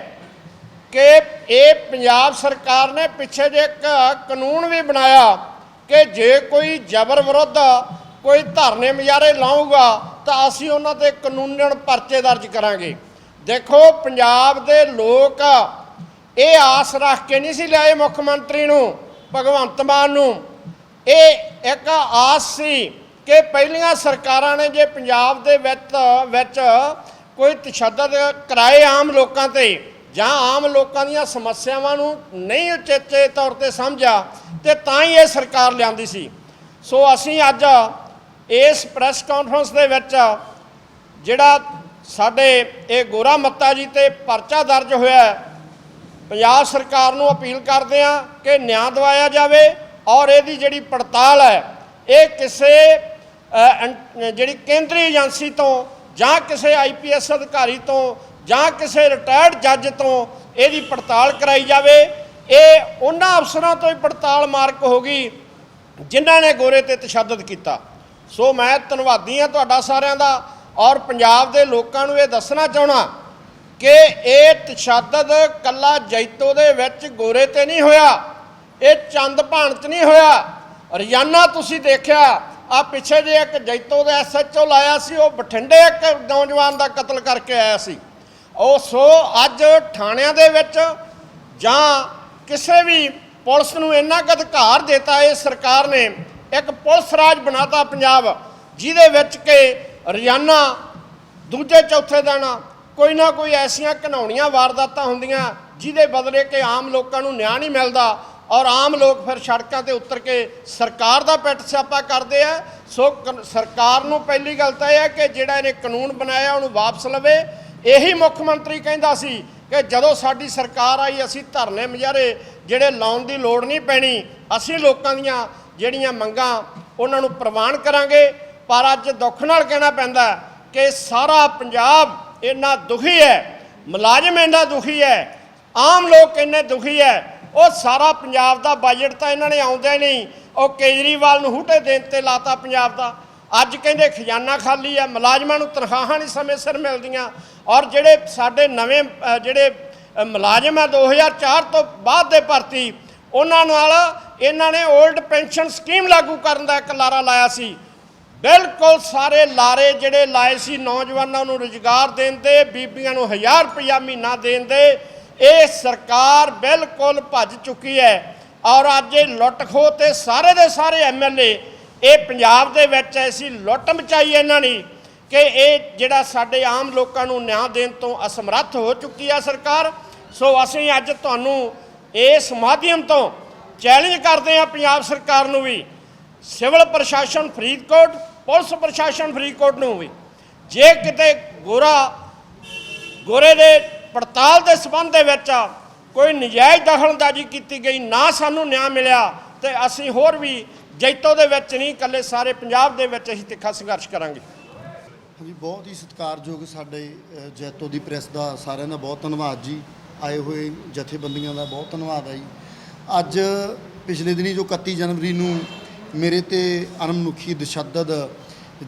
ਕਿ ਇਹ ਪੰਜਾਬ ਸਰਕਾਰ ਨੇ ਪਿੱਛੇ ਜੇ ਇੱਕ ਕਾਨੂੰਨ ਵੀ ਬਣਾਇਆ ਕਿ ਜੇ ਕੋਈ ਜ਼ਬਰ ਵਿਰੁੱਧ ਕੋਈ ਧਰਨੇ ਮੁਜ਼ਾਹਰੇ ਲਾਊਗਾ ਤਾਂ ਅਸੀਂ ਉਹਨਾਂ ਤੇ ਕਾਨੂੰਨਨ ਪਰਚੇ ਦਰਜ ਕਰਾਂਗੇ। ਦੇਖੋ, ਪੰਜਾਬ ਦੇ ਲੋਕ ਇਹ ਆਸ ਰੱਖ ਕੇ ਨਹੀਂ ਸੀ ਲਿਆਏ ਮੁੱਖ ਮੰਤਰੀ ਨੂੰ, ਭਗਵੰਤ ਮਾਨ ਨੂੰ। ਇਹ ਇੱਕ ਆਸ ਸੀ ਕਿ ਪਹਿਲੀਆਂ ਸਰਕਾਰਾਂ ਨੇ ਜੇ ਪੰਜਾਬ ਦੇ ਵਿੱਚ ਵਿੱਚ ਕੋਈ ਤਸ਼ੱਦਦ ਕਰਾਏ ਆਮ ਲੋਕਾਂ ਤੇ, ਜਾਂ ਆਮ ਲੋਕਾਂ ਦੀਆਂ ਸਮੱਸਿਆਵਾਂ ਨੂੰ ਨਹੀਂ ਉਚੇਚੇ ਤੌਰ ਤੇ ਸਮਝਿਆ, ਤੇ ਤਾਂ ਹੀ ਇਹ ਸਰਕਾਰ ਲਿਆਂਦੀ ਸੀ। ਸੋ ਅਸੀਂ ਅੱਜ ਇਸ ਪ੍ਰੈਸ ਕਾਨਫਰੰਸ ਦੇ ਵਿੱਚ ਜਿਹੜਾ ਸਾਡੇ ਇਹ ਗੋਰਾ ਮੱਤਾ ਜੀ ਤੇ ਪਰਚਾ ਦਰਜ ਹੋਇਆ ਪੰਜਾਬ ਸਰਕਾਰ ਨੂੰ ਅਪੀਲ ਕਰਦੇ ਹਾਂ ਕਿ ਨਿਆਂ ਦਿਵਾਇਆ ਜਾਵੇ ਔਰ ਇਹਦੀ ਜਿਹੜੀ ਪੜਤਾਲ ਹੈ, ਇਹ ਕਿਸੇ ਜਿਹੜੀ ਕੇਂਦਰੀ ਏਜੰਸੀ ਤੋਂ ਜਾਂ ਕਿਸੇ ਆਈਪੀਐਸ ਅਧਿਕਾਰੀ ਤੋਂ ਜਾਂ ਕਿਸੇ ਰਿਟਾਇਰਡ ਜੱਜ ਤੋਂ ਇਹਦੀ ਪੜਤਾਲ ਕਰਾਈ ਜਾਵੇ। ਇਹ ਉਹਨਾਂ ਅਫਸਰਾਂ ਤੋਂ ਹੀ ਪੜਤਾਲ ਮਾਰਕ ਹੋਗੀ ਜਿਨ੍ਹਾਂ ਨੇ ਗੋਰੇ ਤੇ ਤਸ਼ੱਦਦ ਕੀਤਾ। ਸੋ ਮੈਂ ਧੰਨਵਾਦੀ ਹਾਂ ਤੁਹਾਡਾ ਸਾਰਿਆਂ ਦਾ ਔਰ ਪੰਜਾਬ ਦੇ ਲੋਕਾਂ ਨੂੰ ਇਹ ਦੱਸਣਾ ਚਾਹਣਾ ਕਿ ਇਹ ਤਸ਼ੱਦਦ ਕੱਲਾ ਜੈਤੋ ਦੇ ਵਿੱਚ ਗੋਰੇ ਤੇ ਨਹੀਂ ਹੋਇਆ, ਇਹ ਚੰਦ ਭਾਣ 'ਚ ਨਹੀਂ ਹੋਇਆ। ਰੋਜ਼ਾਨਾ ਤੁਸੀਂ ਦੇਖਿਆ ਆ ਪਿੱਛੇ ਜੇ ਇੱਕ ਜੈਤੋ ਦਾ ਐਸਐਚਓ ਲਾਇਆ ਸੀ, ਉਹ ਬਠਿੰਡੇ ਇੱਕ ਨੌਜਵਾਨ ਦਾ ਕਤਲ ਕਰਕੇ ਆਇਆ ਸੀ। ਉਹ ਸੋ ਅੱਜ ਥਾਣਿਆਂ ਦੇ ਵਿੱਚ ਜਾਂ ਕਿਸੇ ਵੀ ਪੁਲਿਸ ਨੂੰ ਇੰਨਾ ਕੁ ਅਧਿਕਾਰ ਦਿੱਤਾ, ਇਹ ਸਰਕਾਰ ਨੇ ਇੱਕ ਪੁਲਿਸ ਰਾਜ ਬਣਾਤਾ ਪੰਜਾਬ, ਜਿਹਦੇ ਵਿੱਚ ਕਿ ਰੋਜ਼ਾਨਾ ਦੂਜੇ ਚੌਥੇ ਦਿਨ ਕੋਈ ਨਾ ਕੋਈ ਐਸੀਆਂ ਘਨਾਉਣੀਆਂ ਵਾਰਦਾਤਾਂ ਹੁੰਦੀਆਂ, ਜਿਹਦੇ ਬਦਲੇ ਕਿ ਆਮ ਲੋਕਾਂ ਨੂੰ ਨਿਆਂ ਨਹੀਂ ਮਿਲਦਾ ਔਰ ਆਮ ਲੋਕ ਫਿਰ ਸੜਕਾਂ ਤੇ ਉਤਰ ਕੇ ਸਰਕਾਰ ਦਾ ਪਿੱਟ ਸਿਆਪਾ ਕਰਦੇ ਆ। ਸੋ ਸਰਕਾਰ ਨੂੰ ਪਹਿਲੀ ਗੱਲ ਤਾਂ ਇਹ ਹੈ ਕਿ ਜਿਹੜਾ ਇਹਨੇ ਕਾਨੂੰਨ ਬਣਾਇਆ, ਉਹਨੂੰ ਵਾਪਸ ਲਵੇ। ਇਹੀ ਮੁੱਖ ਮੰਤਰੀ ਕਹਿੰਦਾ ਸੀ ਕਿ ਜਦੋਂ ਸਾਡੀ ਸਰਕਾਰ ਆਈ, ਅਸੀਂ ਧਰਨੇ ਮੁਜ਼ਾਹਰੇ, ਜਿਹੜੇ ਲਾਉਣ ਦੀ ਲੋੜ ਨਹੀਂ ਪੈਣੀ, ਅਸੀਂ ਲੋਕਾਂ ਦੀਆਂ ਜਿਹੜੀਆਂ ਮੰਗਾਂ ਉਹਨਾਂ ਨੂੰ ਪ੍ਰਵਾਨ ਕਰਾਂਗੇ। ਪਰ ਅੱਜ ਦੁੱਖ ਨਾਲ ਕਹਿਣਾ ਪੈਂਦਾ ਕਿ ਸਾਰਾ ਪੰਜਾਬ ਇੰਨਾ ਦੁਖੀ ਹੈ ਮੁਲਾਜ਼ਮ ਇੰਨਾ ਦੁਖੀ ਹੈ ਆਮ ਲੋਕ ਇੰਨੇ ਦੁਖੀ ਹੈ ਉਹ ਸਾਰਾ ਪੰਜਾਬ ਦਾ ਬਜਟ ਤਾਂ ਇਹਨਾਂ ਨੇ ਆਉਂਦੇ ਹੀ ਨਹੀਂ ਉਹ ਕੇਜਰੀਵਾਲ ਨੂੰ ਹੂਟੇ ਦੇਣ ਤੇ ਲਾਤਾ ਪੰਜਾਬ ਦਾ। ਅੱਜ ਕਹਿੰਦੇ ਖਜ਼ਾਨਾ ਖਾਲੀ ਹੈ ਮੁਲਾਜ਼ਮਾਂ ਨੂੰ ਤਨਖਾਹਾਂ ਨਹੀਂ ਸਮੇਂ ਸਿਰ ਮਿਲਦੀਆਂ। ਔਰ ਜਿਹੜੇ ਸਾਡੇ ਨਵੇਂ ਅ, ਜਿਹੜੇ ਅ, ਮੁਲਾਜ਼ਮ ਆ 2004 ਤੋਂ ਬਾਅਦ ਦੇ ਭਰਤੀ ਉਹਨਾਂ ਨਾਲ ਇਹਨਾਂ ਨੇ 올ਡ ਪੈਨਸ਼ਨ ਸਕੀਮ ਲਾਗੂ ਕਰਨ ਦਾ ਇੱਕ ਲਾਰਾ ਲਾਇਆ ਸੀ। ਬਿਲਕੁਲ ਸਾਰੇ ਲਾਰੇ ਜਿਹੜੇ ਲਾਏ ਸੀ ਨੌਜਵਾਨਾਂ ਨੂੰ ਰੁਜ਼ਗਾਰ ਦੇਣ ਦੇ, ਬੀਬੀਆਂ ਨੂੰ 1000 ਰੁਪਇਆ ਮਹੀਨਾ ਦੇਣ ਦੇ, ਇਹ ਸਰਕਾਰ ਬਿਲਕੁਲ ਭੱਜ ਚੁੱਕੀ ਹੈ। ਔਰ ਅੱਜ ਇਹ ਲੁੱਟ ਖੋਹ ਤੇ ਸਾਰੇ ਦੇ ਸਾਰੇ ਐਮਐਲਏ ਇਹ ਪੰਜਾਬ ਦੇ ਵਿੱਚ ਐਸੀ ਲੁੱਟ ਮਚਾਈ ਇਹਨਾਂ ਨੇ ਕਿ ਇਹ ਜਿਹੜਾ ਸਾਡੇ ਆਮ ਲੋਕਾਂ ਨੂੰ ਨਿਆਂ ਦੇਣ ਤੋਂ ਅਸਮਰੱਥ ਹੋ ਚੁੱਕੀ ਆ ਸਰਕਾਰ। ਸੋ ਅਸੀਂ ਅੱਜ ਤੁਹਾਨੂੰ ਇਸ ਮਾਧਿਅਮ ਤੋਂ ਚੈਲੰਜ ਕਰਦੇ ਹਾਂ ਪੰਜਾਬ ਸਰਕਾਰ ਨੂੰ ਵੀ। ਸਿਵਲ ਪ੍ਰਸ਼ਾਸਨ ਫਰੀਦਕੋਟ, ਪੁਲਿਸ ਪ੍ਰਸ਼ਾਸਨ ਫਰੀਦਕੋਟ ਨੂੰ ਵੀ। ਜੇ ਕਿਤੇ ਗੋਰਾ, ਗੋਰੇ ਦੇ ਪੜਤਾਲ ਦੇ ਸਬੰਧ ਦੇ ਵਿੱਚ ਕੋਈ ਨਜਾਇਜ਼ ਦਖਲਅੰਦਾਜ਼ੀ ਕੀਤੀ ਗਈ, ਨਾ ਸਾਨੂੰ ਨਿਆਂ ਮਿਲਿਆ, ਤੇ ਅਸੀਂ ਹੋਰ ਵੀ ਜੈਤੋ ਦੇ ਵਿੱਚ ਨਹੀਂ, ਇਕੱਲੇ ਸਾਰੇ ਪੰਜਾਬ ਦੇ ਵਿੱਚ ਅਸੀਂ ਤਿੱਖਾ ਸੰਘਰਸ਼ ਕਰਾਂਗੇ। ਹਾਂਜੀ, ਬਹੁਤ ਹੀ ਸਤਿਕਾਰਯੋਗ ਸਾਡੇ ਜੈਤੋ ਦੀ ਪ੍ਰੈਸ ਦਾ ਸਾਰਿਆਂ ਦਾ ਬਹੁਤ ਧੰਨਵਾਦ ਜੀ। ਆਏ ਹੋਏ ਜਥੇਬੰਦੀਆਂ ਦਾ ਬਹੁਤ ਧੰਨਵਾਦ ਹੈ ਜੀ। ਅੱਜ ਪਿਛਲੇ ਦਿਨੀ ਜੋ 31 ਜਨਵਰੀ ਨੂੰ ਮੇਰੇ ਤੇ ਅਨਮਨੁਖੀ ਤਸ਼ੱਦਦ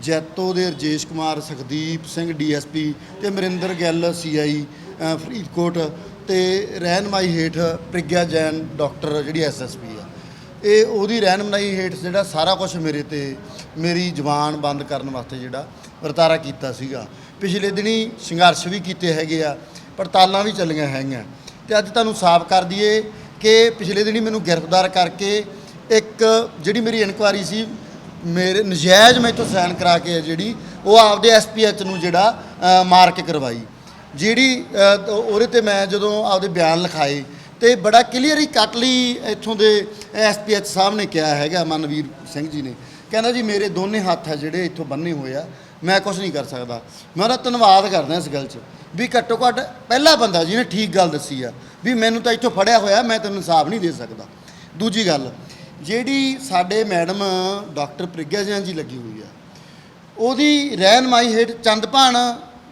ਜੈਤੋ ਦੇ ਰਜੇਸ਼ ਕੁਮਾਰ, ਸੁਖਦੀਪ ਸਿੰਘ ਡੀਐਸਪੀ ਤੇ ਮਰਿੰਦਰ ਗਿੱਲ ਸੀਆਈ ਫਰੀਦਕੋਟ ਤੇ ਰਹਿਨਮਾਈ ਹੇਠ ਪ੍ਰਗਿਆ ਜੈਨ, ਡਾਕਟਰ ਜਿਹੜੀ ਐਸਐਸਪੀ ਆ। ਇਹ ਉਹਦੀ ਰਹਿਨਮਾਈ ਹੇਠ ਜਿਹੜਾ ਸਾਰਾ ਕੁਝ ਮੇਰੇ ਤੇ ਮੇਰੀ ਜ਼ੁਬਾਨ ਬੰਦ ਕਰਨ ਵਾਸਤੇ ਜਿਹੜਾ ਵਰਤਾਰਾ ਕੀਤਾ ਸੀਗਾ। ਪਿਛਲੇ ਦਿਨੀ ਸੰਘਰਸ਼ ਵੀ ਕੀਤੇ ਹੈਗੇ ਆ, ਪੜਤਾਲਾਂ ਵੀ ਚੱਲੀਆਂ ਹੈਗੀਆਂ। ਤੇ ਅੱਜ ਤੁਹਾਨੂੰ ਸਾਫ਼ ਕਰ ਦਈਏ ਕਿ ਪਿਛਲੇ ਦਿਨੀ ਮੈਨੂੰ ਗ੍ਰਿਫਤਾਰ ਕਰਕੇ ਇੱਕ ਜਿਹੜੀ ਮੇਰੀ ਇਨਕੁਆਰੀ ਸੀ, ਮੇਰੇ ਨਜਾਇਜ਼ ਮੈਥੋਂ ਸਾਈਨ ਕਰਾ ਕੇ ਹੈ ਜਿਹੜੀ, ਉਹ ਆਪਦੇ ਐਸਪੀਐਚ ਨੂੰ ਜਿਹੜਾ ਮਾਰਕ ਕਰਵਾਈ। ਜਿਹੜੀ ਉਹਦੇ ਤੇ ਮੈਂ ਜਦੋਂ ਆਪਦੇ ਬਿਆਨ ਲਿਖਾਏ ਤੇ ਬੜਾ ਕਲੀਅਰ ਹੀ ਕੱਟ ਲਈ ਇੱਥੋਂ ਦੇ ਐਸਪੀਐਚ ਸਾਹਿਬ ਨੇ ਕਿਹਾ ਹੈਗਾ, ਮਨਵੀਰ ਸਿੰਘ ਜੀ ਨੇ। ਕਹਿੰਦਾ ਜੀ, ਮੇਰੇ ਦੋਨੇ ਹੱਥ ਆ ਜਿਹੜੇ ਇੱਥੋਂ ਬੰਨੇ ਹੋਏ ਆ, ਮੈਂ ਕੁਝ ਨਹੀਂ ਕਰ ਸਕਦਾ। ਮੈਂ ਉਹਦਾ ਧੰਨਵਾਦ ਕਰਦਾ ਇਸ ਗੱਲ 'ਚ ਵੀ ਘੱਟੋ ਘੱਟ ਪਹਿਲਾ ਬੰਦਾ ਜਿਹਨੇ ਠੀਕ ਗੱਲ ਦੱਸੀ ਆ, ਵੀ ਮੈਨੂੰ ਤਾਂ ਇੱਥੋਂ ਫੜਿਆ ਹੋਇਆ, ਮੈਂ ਤੈਨੂੰ ਇਨਸਾਫ ਨਹੀਂ ਦੇ ਸਕਦਾ। ਦੂਜੀ ਗੱਲ ਜਿਹੜੀ ਸਾਡੇ ਮੈਡਮ ਡਾਕਟਰ ਪ੍ਰਗਿਆ ਜੈਨ ਜੀ ਲੱਗੀ ਹੋਈ ਆ, ਉਹਦੀ ਰਹਿਨਮਾਈ ਹੇਠ ਚੰਦਪਾਣ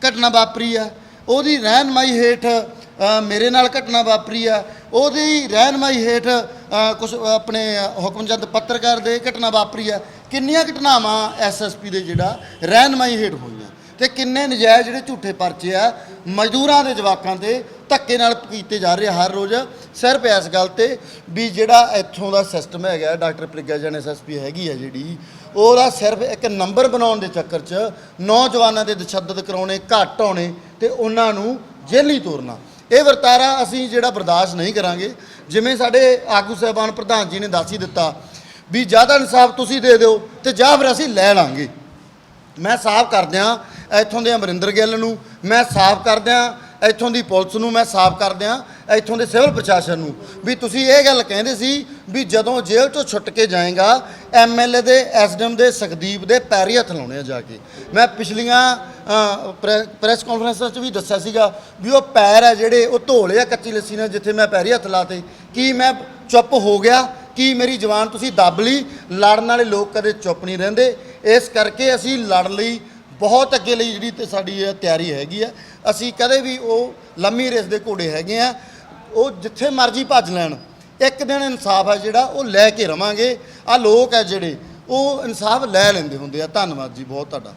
ਘਟਨਾ ਵਾਪਰੀ ਆ, ਉਹਦੀ ਰਹਿਨਮਾਈ ਹੇਠ ਮੇਰੇ ਨਾਲ ਘਟਨਾ ਵਾਪਰੀ ਆ, ਉਹਦੀ ਰਹਿਨਮਾਈ ਹੇਠ ਕੁਝ ਆਪਣੇ ਹੁਕਮਚੰਦ ਪੱਤਰਕਾਰ ਦੇ ਘਟਨਾ ਵਾਪਰੀ ਆ, ਕਿੰਨੀਆਂ ਘਟਨਾਵਾਂ ਐਸਐਸਪੀ ਦੇ ਜਿਹੜਾ ਰਹਿਨਮਾਈ ਹੇਠ ਹੋਈਆਂ ਤੇ ਕਿੰਨੇ ਨਜਾਇਜ਼ ਜਿਹੜੇ ਝੂਠੇ ਪਰਚੇ ਆ, ਮਜ਼ਦੂਰਾਂ ਦੇ ਜਵਾਕਾਂ ਤੇ ਧੱਕੇ ਨਾਲ ਕੀਤੇ ਜਾ ਰਹੇ ਆ ਹਰ ਰੋਜ਼ ਸਿਰਫ ਇਸ ਗੱਲ ਤੇ ਵੀ ਜਿਹੜਾ ਇੱਥੋਂ ਦਾ ਸਿਸਟਮ ਹੈਗਾ, ਡਾਕਟਰ ਪ੍ਰਿਗਿਆ ਜਨ ਐਸਐਸਪੀ ਹੈਗੀ ਹੈ ਜਿਹੜੀ, ਉਹਦਾ ਸਿਰਫ ਇੱਕ ਨੰਬਰ ਬਣਾਉਣ ਦੇ ਚੱਕਰ 'ਚ ਨੌਜਵਾਨਾਂ ਦੇ ਤਸ਼ੱਦਦ ਕਰਾਉਣੇ, ਘੱਟ ਆਉਣੇ ਤੇ ਉਹਨਾਂ ਨੂੰ ਜੇਲ੍ਹੀ ਤੋਰਨਾ। ਇਹ ਵਰਤਾਰਾ ਅਸੀਂ ਜਿਹੜਾ ਬਰਦਾਸ਼ਤ ਨਹੀਂ ਕਰਾਂਗੇ, ਜਿਵੇਂ ਸਾਡੇ ਆਗੂ ਸਾਹਿਬਾਨ ਪ੍ਰਧਾਨ ਜੀ ਨੇ ਦੱਸ ਹੀ ਦਿੱਤਾ ਵੀ ਜ਼ਿਆਦਾ ਇਨਸਾਫ ਤੁਸੀਂ ਦੇ ਦਿਓ ਤੇ ਜਾਂ ਫਿਰ ਅਸੀਂ ਲੈ ਲਾਂਗੇ। ਮੈਂ ਸਾਫ਼ ਕਰਦਿਆਂ ਇੱਥੋਂ ਦੇ ਅਮਰਿੰਦਰ ਗਿੱਲ ਨੂੰ, ਮੈਂ ਸਾਫ਼ ਕਰਦਿਆਂ ਇੱਥੋਂ ਦੀ ਪੁਲਿਸ ਨੂੰ ਮੈਂ ਸਾਫ਼ ਕਰਦਿਆਂ, ਇੱਥੋਂ ਦੇ ਸਿਵਲ ਪ੍ਰਸ਼ਾਸਨ ਨੂੰ ਵੀ ਤੁਸੀਂ ਇਹ ਗੱਲ ਕਹਿੰਦੇ ਸੀ ਵੀ ਜਦੋਂ ਜੇਲ੍ਹ ਤੋਂ ਛੁੱਟ ਕੇ ਜਾਏਗਾ ਐਮਐਲਏ ਦੇ ਐਸਡੀਐਮ ਦੇ, ਸੁਖਦੀਪ ਦੇ ਪੈਰੀ ਹੱਥ ਲਾਉਣੇ ਆ ਜਾ ਕੇ। ਮੈਂ ਪਿਛਲੀਆਂ ਪ੍ਰੈ- ਪ੍ਰੈਸ ਕਾਨਫਰੰਸਾਂ 'ਚ ਵੀ ਦੱਸਿਆ ਸੀਗਾ ਵੀ ਉਹ ਪੈਰ ਹੈ ਜਿਹੜੇ, ਉਹ ਧੋਲੇ ਆ ਕੱਚੀ ਲੱਸੀ ਨਾਲ ਜਿੱਥੇ ਮੈਂ ਪੈਰੀ ਹੱਥ ਲਾਤੇ। ਕੀ ਮੈਂ ਚੁੱਪ ਹੋ ਗਿਆ? ਕੀ ਮੇਰੀ ਜਵਾਨ ਤੁਸੀਂ ਦੱਬ ਲਈ? ਲੜਨ ਵਾਲੇ ਲੋਕ ਕਦੇ ਚੁੱਪ ਨਹੀਂ ਰਹਿੰਦੇ। ਇਸ ਕਰਕੇ ਅਸੀਂ ਲੜਨ ਲਈ, ਬਹੁਤ ਅੱਗੇ ਲਈ ਜਿਹੜੀ ਤੇ ਸਾਡੀ ਤਿਆਰੀ ਹੈਗੀ ਆ। ਅਸੀਂ ਕਦੇ ਵੀ ਉਹ ਲੰਮੀ ਰੇਸ ਦੇ ਘੋੜੇ ਹੈਗੇ ਆ, ਉਹ ਜਿੱਥੇ ਮਰਜ਼ੀ ਭੱਜ ਲੈਣ। ਇੱਕ ਦਿਨ ਇਨਸਾਫ ਹੈ ਜਿਹੜਾ, ਉਹ ਲੈ ਕੇ ਰਵਾਂਗੇ। ਆ ਲੋਕ ਹੈ ਜਿਹੜੇ, ਉਹ ਇਨਸਾਫ ਲੈ ਲੈਂਦੇ ਹੁੰਦੇ ਆ। ਧੰਨਵਾਦ ਜੀ ਬਹੁਤ ਤੁਹਾਡਾ।